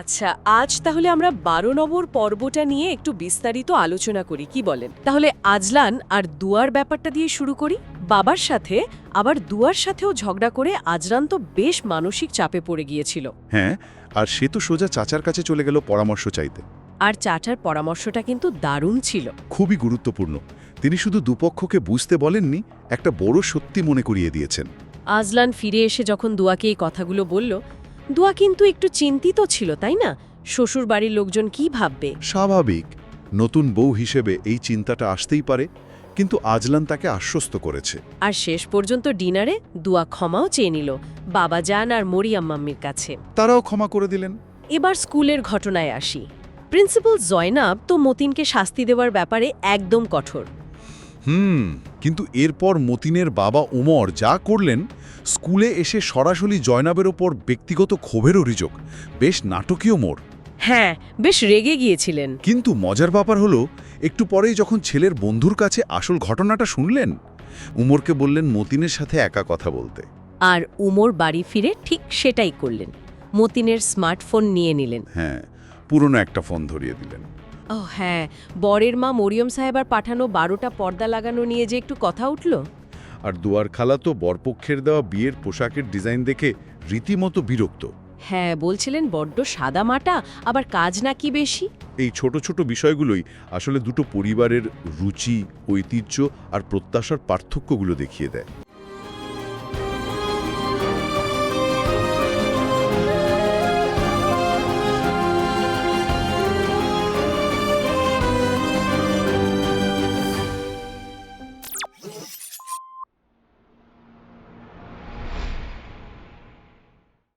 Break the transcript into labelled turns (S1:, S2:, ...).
S1: আচ্ছা আজ তাহলে আমরা বারো নম্বর পর্বটা নিয়ে একটু বিস্তারিত আলোচনা করি কি বলেন? তাহলে আজলান আর দুয়ার ব্যাপারটা দিয়ে শুরু করি। বাবার সাথে আবার দুয়ার সাথেও ঝগড়া করে আজরান তো বেশ মানসিক চাপে পড়ে গিয়েছিল।
S2: হ্যাঁ আর সে তো সোজা চাচার কাছে চলে গেল পরামর্শ চাইতে।
S1: আর চাচার পরামর্শটা কিন্তু দারুণ ছিল।
S2: খুবই গুরুত্বপূর্ণ। তিনি শুধু দুপক্ষকে বুঝতে বলেননি একটা বড় সত্যি মনে করিয়ে দিয়েছেন।
S1: আজলান ফিরে এসে যখন দুয়াকে এই কথাগুলো বলল দুয়া কিন্তু একটু চিন্তিত ছিল তাই না? শ্বশুর বাড়ির লোকজন কি ভাববে?
S2: স্বাভাবিক। নতুন বউ হিসেবে এই চিন্তাটা আসতেই পারে কিন্তু আজলান তাকে আশ্বস্ত করেছে।
S1: আর শেষ পর্যন্ত ডিনারে দুয়া ক্ষমাও চেয়ে নিল বাবা জান আর মরিয়াম মাম্মির কাছে।
S2: তারাও ক্ষমা করে দিলেন।
S1: এবার স্কুলের ঘটনায় আসি। প্রিন্সিপাল জয়নাব তো মতিনকে শাস্তি দেওয়ার ব্যাপারে একদম কঠোর।
S2: হুম কিন্তু এরপর মতিনের বাবা উমর যা করলেন স্কুলে এসে সরাসরি জয়নাবের ওপর ব্যক্তিগত ক্ষোভের অভিযোগ। বেশ নাটকীয় মোড়।
S1: হ্যাঁ বেশ রেগে গিয়েছিলেন।
S2: কিন্তু মজার ব্যাপার হলো একটু পরেই যখন ছেলের বন্ধুর কাছে আসল ঘটনাটা শুনলেন উমরকে বললেন মতিনের সাথে একা কথা বলতে।
S1: আর উমর বাড়ি ফিরে ঠিক সেটাই করলেন। মতিনের স্মার্টফোন নিয়ে নিলেন।
S2: হ্যাঁ পুরনো একটা ফোন ধরিয়ে দিলেন।
S1: ও হ্যাঁ বরের মা মরিয়ম সাহেবার পাঠানো বারোটা পর্দা লাগানো নিয়ে যে একটু কথা উঠল।
S2: আর দুয়ার খালা তো বরপক্ষের দেওয়া বিয়ের পোশাকের ডিজাইন দেখে রীতিমতো বিরক্ত।
S1: হ্যাঁ বলছিলেন বড্ড সাদা মাটা আবার কাজ নাকি বেশি?
S2: এই ছোট ছোট বিষয়গুলোই আসলে দুটো পরিবারের রুচি ঐতিহ্য আর প্রত্যাশার পার্থক্যগুলো দেখিয়ে দেয়।